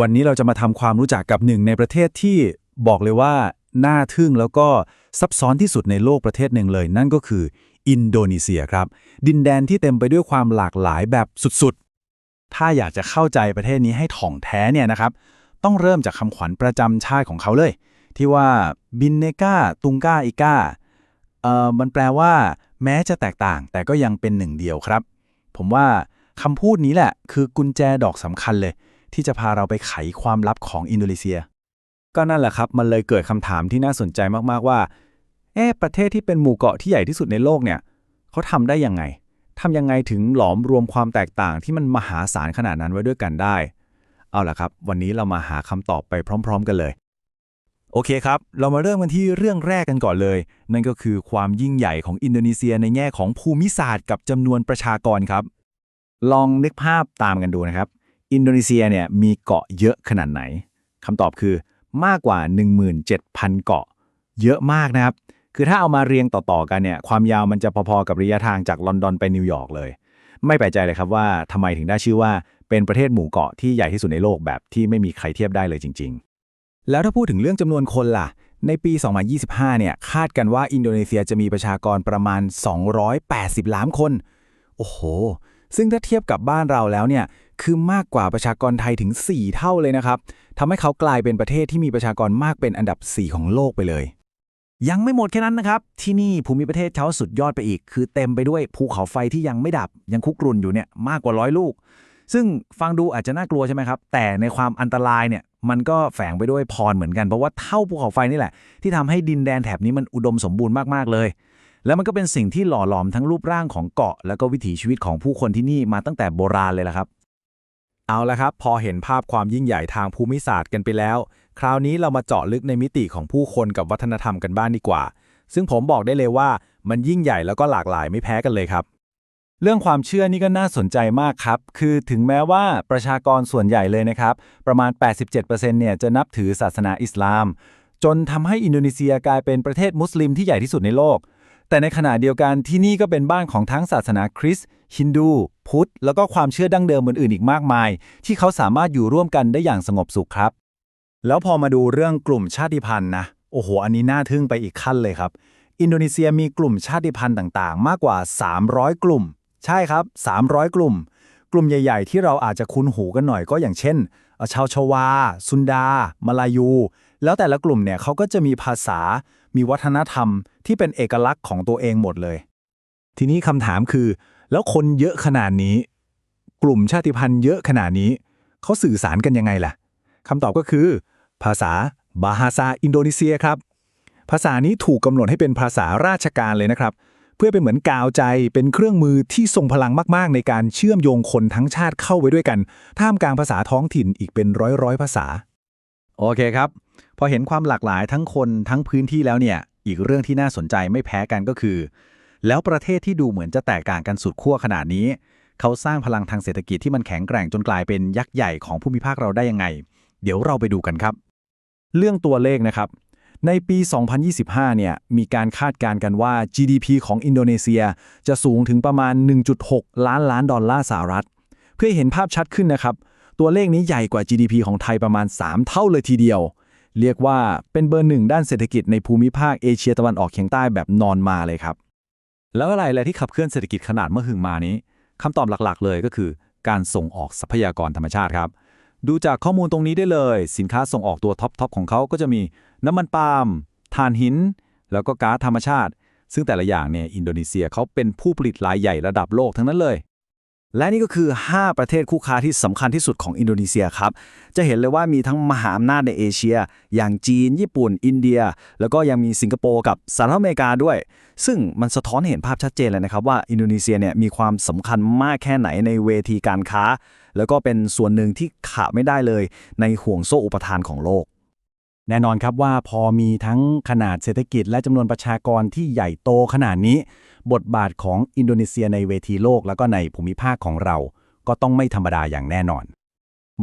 วันนี้เราจะมาทำความรู้จักกับหนึ่งในประเทศที่บอกเลยว่า น่าทึ่งแล้วก็ซับซ้อนที่สุดในโลกประเทศหนึ่งเลย นั่นก็คือ อินโดนีเซียครับ ดินแดนที่เต็มไปด้วยความหลากหลายแบบสุดๆ ถ้าอยากจะเข้าใจประเทศนี้ให้ถ่องแท้เนี่ยนะครับ ต้องเริ่มจากคำขวัญประจำชาติของเขาเลย ที่ว่าบินเนกาตุงกาอิกาเอ่อมันแปลว่า แม้จะแตกต่าง แต่ก็ยังเป็นหนึ่งเดียวครับ ผมว่าคำพูดนี้แหละ คือกุญแจดอกสำคัญเลย ที่จะพาเราไปไขความลับของอินโดนีเซีย ก็นั่นแหละครับ มันเลยเกิดคำถามที่น่าสนใจมากๆว่า เอ๊ะประเทศที่เป็นหมู่เกาะที่ใหญ่ที่สุดในโลกเนี่ยเขาทำได้ยังไงทำยังไงถึงหลอมรวมความแตกต่างที่มันมหาศาลขนาดนั้นไว้ด้วยกันได้ เอาล่ะครับ วันนี้เรามาหาคำตอบไปพร้อม ๆ กันเลย โอเคครับ เรามาเริ่มกันที่เรื่องแรกกันก่อนเลย นั่นก็คือความยิ่งใหญ่ของอินโดนีเซียในแง่ของภูมิศาสตร์กับจำนวนประชากรครับ ลองนึกภาพตามกันดูนะครับ อินโดนีเซียเนี่ยมีเกาะเยอะขนาดไหนคำตอบคือมากกว่า 17,000 เกาะ เยอะมากนะครับ คือถ้าเอามาเรียงต่อๆกันเนี่ยความยาวมันจะพอๆกับระยะทางจากลอนดอนไปนิวยอร์กเลย ไม่แปลกใจเลยครับว่าทำไมถึงได้ชื่อว่าเป็นประเทศหมู่เกาะที่ใหญ่ที่สุดในโลกแบบที่ไม่มีใครเทียบได้เลยจริง ๆ แล้วถ้าพูดถึงเรื่องจำนวนคนล่ะ ในปี 2025 เนี่ยคาดกันว่าอินโดนีเซียจะมีประชากรประมาณ 280 ล้านคน โอ้โห ซึ่งถ้าเทียบกับบ้านเราแล้วเนี่ย คือมากกว่าประชากรไทยถึง 4 เท่าเลยนะครับทำให้เขากลายเป็นประเทศที่มีประชากรมากเป็นอันดับ 4 ของโลกไปเลย ยังไม่หมดแค่นั้นนะครับ ที่นี่ภูมิประเทศเขาสุดยอดไปอีก คือเต็มไปด้วยภูเขาไฟที่ยังไม่ดับ ยังคุกรุ่นอยู่เนี่ยมากกว่าร้อยลูก ซึ่งฟังดูอาจจะน่ากลัวใช่ไหมครับ แต่ในความอันตรายเนี่ยมันก็แฝงไปด้วยพรเหมือนกันเพราะว่าเท่าภูเขาไฟนี่แหละ ที่ทำให้ดินแดนแถบนี้มันอุดมสมบูรณ์มากๆเลย แล้วมันก็เป็นสิ่งที่หล่อหลอมทั้งรูปร่างของเกาะ แล้วก็วิถีชีวิตของผู้คนที่นี่มาตั้งแต่โบราณเลยละครับ เอาละครับ พอเห็นภาพความยิ่งใหญ่ทางภูมิศาสตร์กันไปแล้ว คราวนี้เรามาเจาะลึกในมิติของผู้คนกับวัฒนธรรมกันบ้างดีกว่า ซึ่งผมบอกได้เลยว่ามันยิ่งใหญ่แล้วก็หลากหลายไม่แพ้กันเลยครับ เรื่องความเชื่อนี่ก็น่าสนใจมากครับ คือถึงแม้ว่าประชากรส่วนใหญ่เลยนะครับ ประมาณ 87%เนี่ยจะนับถือศาสนาอิสลาม จนทำให้อินโดนีเซียกลายเป็นประเทศมุสลิมที่ใหญ่ที่สุดในโลก แต่ในขณะเดียวกันที่นี่ก็เป็นบ้านของทั้งศาสนาคริสต์ฮินดู พุทธ แล้วก็ความเชื่อดั้งเดิมอื่นๆอีกมากมาย ที่เขาสามารถอยู่ร่วมกันได้อย่างสงบสุขครับ แล้วพอมาดูเรื่องกลุ่มชาติพันธุ์นะโอ้โห อันนี้น่าทึ่งไปอีกขั้นเลยครับ อินโดนีเซียมีกลุ่มชาติพันธุ์ต่างๆ มากกว่า 300 กลุ่ม ใช่ครับ 300 กลุ่ม กลุ่มใหญ่ ๆ ที่เราอาจจะคุ้นหูกันหน่อยก็อย่างเช่นชาวชวา ซุนดา มาลายู แล้วแต่ละกลุ่มเนี่ยเขาก็จะมีภาษา มีวัฒนธรรมที่เป็นเอกลักษณ์ของตัวเองหมดเลย ทีนี้คำถามคือ แล้วคนเยอะขนาดนี้ กลุ่มชาติพันธุ์เยอะขนาดนี้ เขาสื่อสารกันยังไงล่ะคำตอบก็คือ ภาษาบาฮาซาอินโดนีเซียครับ ภาษานี้ถูกกำหนดให้เป็นภาษาราชการเลยนะครับ เพื่อเป็นเหมือนกาวใจเป็นเครื่องมือที่ทรงพลังมากๆ ในการเชื่อมโยงคนทั้งชาติเข้าไว้ด้วยกัน ท่ามกลางภาษาท้องถิ่นอีกเป็นร้อยร้อยๆภาษา โอเคครับ พอเห็นความหลากหลายทั้งคนทั้งพื้นที่แล้วเนี่ย อีกเรื่องที่น่าสนใจไม่แพ้กันก็คือ แล้วประเทศที่ดูเหมือนจะแตกต่างกันสุดขั้วขนาดนี้ เขาสร้างพลังทางเศรษฐกิจที่มันแข็งแกร่งจนกลายเป็นยักษ์ใหญ่ของภูมิภาคเราได้ยังไง เดี๋ยวเราไปดูกันครับ เรื่องตัวเลขนะครับ ในปี 2025 เนี่ย มีการคาดการณ์กันว่า GDP ของอินโดนีเซียจะสูงถึงประมาณ 1.6 ล้านล้านดอลลาร์สหรัฐ เพื่อเห็นภาพชัดขึ้นนะครับ ตัวเลขนี้ใหญ่กว่า GDP ของไทยประมาณ 3 เท่าเลยทีเดียว เรียกว่าเป็นเบอร์หนึ่งด้านเศรษฐกิจในภูมิภาคเอเชียตะวันออกเฉียงใต้แบบนอนมาเลยครับ แล้วอะไรอะไรที่ขับเคลื่อนเศรษฐกิจขนาดเมื่อหึงมานี้คำตอบหลักๆ เลยก็คือ การส่งออกทรัพยากรธรรมชาติครับ ดูจากข้อมูลตรงนี้ได้เลย สินค้าส่งออกตัวท็อปๆของเขาก็จะมีน้ำมันปาล์มถ่านหิน แล้วก็ก๊าซธรรมชาติ ซึ่งแต่ละอย่างเนี่ยอินโดนีเซียเขาเป็นผู้ผลิตรายใหญ่ระดับโลกทั้งนั้นเลย และนี่ก็คือ 5 ประเทศคู่ค้าที่สำคัญที่สุดของอินโดนีเซียครับ จะเห็นเลยว่ามีทั้งมหาอำนาจในเอเชีย อย่างจีน ญี่ปุ่น อินเดีย แล้วก็ยังมีสิงคโปร์กับสหรัฐอเมริกาด้วย ซึ่งมันสะท้อนเห็นภาพชัดเจนเลยนะครับว่าอินโดนีเซียเนี่ยมีความสำคัญมากแค่ไหนในเวทีการค้า แล้วก็เป็นส่วนหนึ่งที่ขาดไม่ได้เลย ในห่วงโซ่อุปทานของโลก แน่นอนครับว่าพอมีทั้งขนาดเศรษฐกิจและจำนวนประชากรที่ใหญ่โตขนาดนี้ บทบาทของอินโดนีเซียในเวทีโลก แล้วก็ในภูมิภาคของเรา ก็ต้องไม่ธรรมดาอย่างแน่นอน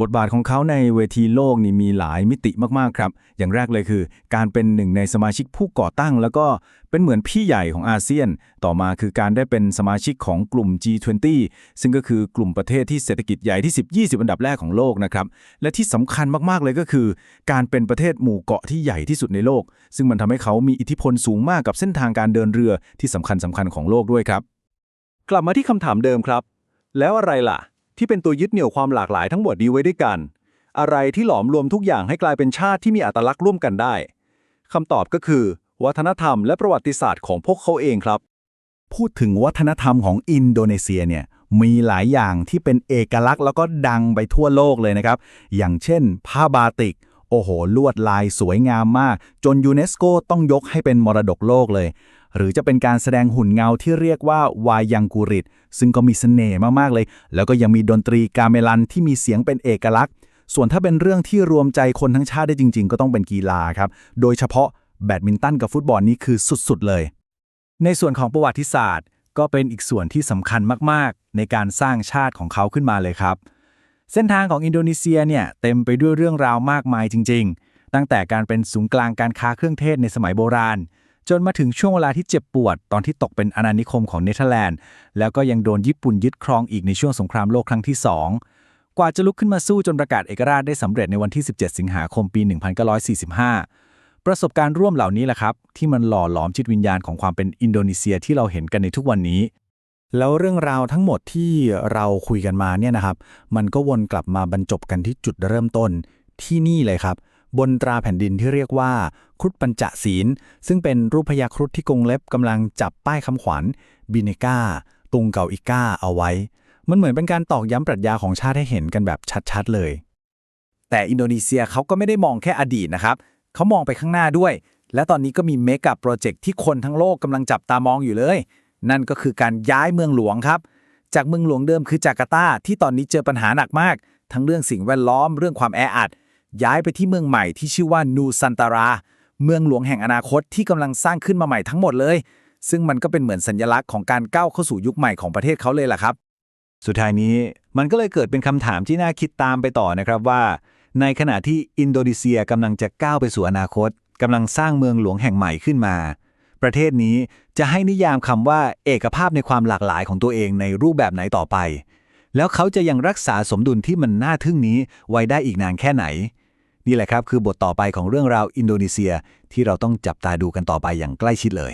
บทบาทของเขาในเวทีโลกนี่มีหลายมิติมากๆครับ อย่างแรกเลยคือ การเป็นหนึ่งในสมาชิกผู้ก่อตั้ง แล้วก็เป็นเหมือนพี่ใหญ่ของอาเซียน ต่อมาคือการได้เป็นสมาชิกของกลุ่ม G20 ซึ่งก็คือกลุ่มประเทศที่เศรษฐกิจใหญ่ที่ 10 20 อันดับแรกของโลกนะครับ และที่สำคัญมากๆเลยก็คือ การเป็นประเทศหมู่เกาะที่ใหญ่ที่สุดในโลก ซึ่งมันทำให้เขามีอิทธิพลสูงมากกับเส้นทางการเดินเรือที่สำคัญสำคัญของโลกด้วยครับ กลับมาที่คำถามเดิมครับ แล้วอะไรล่ะ ที่เป็นตัวยึดเหนี่ยวความหลากหลายทั้งหมดนี้ไว้ด้วยกัน อะไรที่หลอมรวมทุกอย่างให้กลายเป็นชาติที่มีอัตลักษณ์ร่วมกันได้คำตอบก็คือ วัฒนธรรมและประวัติศาสตร์ของพวกเขาเองครับ พูดถึงวัฒนธรรมของอินโดนีเซียเนี่ยมีหลายอย่างที่เป็นเอกลักษณ์แล้วก็ดังไปทั่วโลกเลยนะครับ อย่างเช่น ผ้าบาติก โอ้โห ลวดลายสวยงามมาก จนยูเนสโกต้องยกให้เป็นมรดกโลกเลย หรือจะเป็นการแสดงหุ่นเงาที่เรียกว่าวายังกุริต ซึ่งก็มีเสน่ห์มากๆเลย แล้วก็ยังมีดนตรีกาเมลันที่มีเสียงเป็นเอกลักษณ์ ส่วนถ้าเป็นเรื่องที่รวมใจคนทั้งชาติได้จริง ๆ ก็ต้องเป็นกีฬาครับ โดยเฉพาะแบดมินตันกับฟุตบอลนี่คือสุดๆเลย ในส่วนของประวัติศาสตร์ ก็เป็นอีกส่วนที่สำคัญมากๆ ในการสร้างชาติของเขาขึ้นมาเลยครับ เส้นทางของอินโดนีเซียเนี่ยเต็มไปด้วยเรื่องราวมากมายจริง ๆ ตั้งแต่การเป็นศูนย์กลางการค้าเครื่องเทศในสมัยโบราณ จนมาถึงช่วงเวลาที่เจ็บปวด ตอนที่ตกเป็นอาณานิคมของเนเธอร์แลนด์ แล้วก็ยังโดนญี่ปุ่นยึดครองอีกในช่วงสงครามโลกครั้งที่ 2 กว่าจะลุกขึ้นมาสู้จนประกาศเอกราชได้สำเร็จในวันที่ 17 สิงหาคมปี 1945 ประสบการณ์ร่วมเหล่านี้แหละครับ ที่มันหล่อหลอมจิตวิญญาณของความเป็นอินโดนีเซียที่เราเห็นกันในทุกวันนี้แล้วเรื่องราวทั้งหมดที่เราคุยกันมาเนี่ยนะครับ มันก็วนกลับมาบรรจบกันที่จุดเริ่มต้นที่นี่เลยครับ บนตราแผ่นดินที่เรียกว่า ครุฑปัญจศีล ซึ่งเป็นรูปพญาครุฑที่กงเล็บกำลังจับป้ายคำขวัญ บิเนก้า ตุงเก่าอิก้าเอาไว้ มันเหมือนเป็นการตอกย้ำปรัชญาของชาติให้เห็นกันแบบชัดๆเลย แต่อินโดนีเซียเขาก็ไม่ได้มองแค่อดีตนะครับเขามองไปข้างหน้าด้วย และตอนนี้ก็มีเมกะโปรเจกต์ที่คนทั้งโลกกำลังจับตามองอยู่เลย นั่นก็คือการย้ายเมืองหลวงครับ จากเมืองหลวงเดิมคือจาการ์ตาที่ตอนนี้เจอปัญหาหนักมาก ทั้งเรื่องสิ่งแวดล้อมเรื่องความแออัด ย้ายไปที่เมืองใหม่ที่ชื่อว่านูซันตารา เมืองหลวงแห่งอนาคตที่กำลังสร้างขึ้นมาใหม่ทั้งหมดเลย ซึ่งมันก็เป็นเหมือนสัญลักษณ์ของการก้าวเข้าสู่ยุคใหม่ของประเทศเขาเลยล่ะครับ สุดท้ายนี้มันก็เลยเกิดเป็นคำถามที่น่าคิดตามไปต่อนะครับว่า ในขณะที่อินโดนีเซียกำลังจะก้าวไปสู่อนาคตกำลังสร้างเมืองหลวงแห่งใหม่ขึ้นมา ประเทศนี้จะให้นิยามคำว่าเอกภาพในความหลากหลายของตัวเองในรูปแบบไหนต่อไป แล้วเขาจะยังรักษาสมดุลที่มันน่าทึ่งนี้ไว้ได้อีกนานแค่ไหน นี่แหละครับคือบทต่อไปของเรื่องราวอินโดนีเซียที่เราต้องจับตาดูกันต่อไปอย่างใกล้ชิดเลย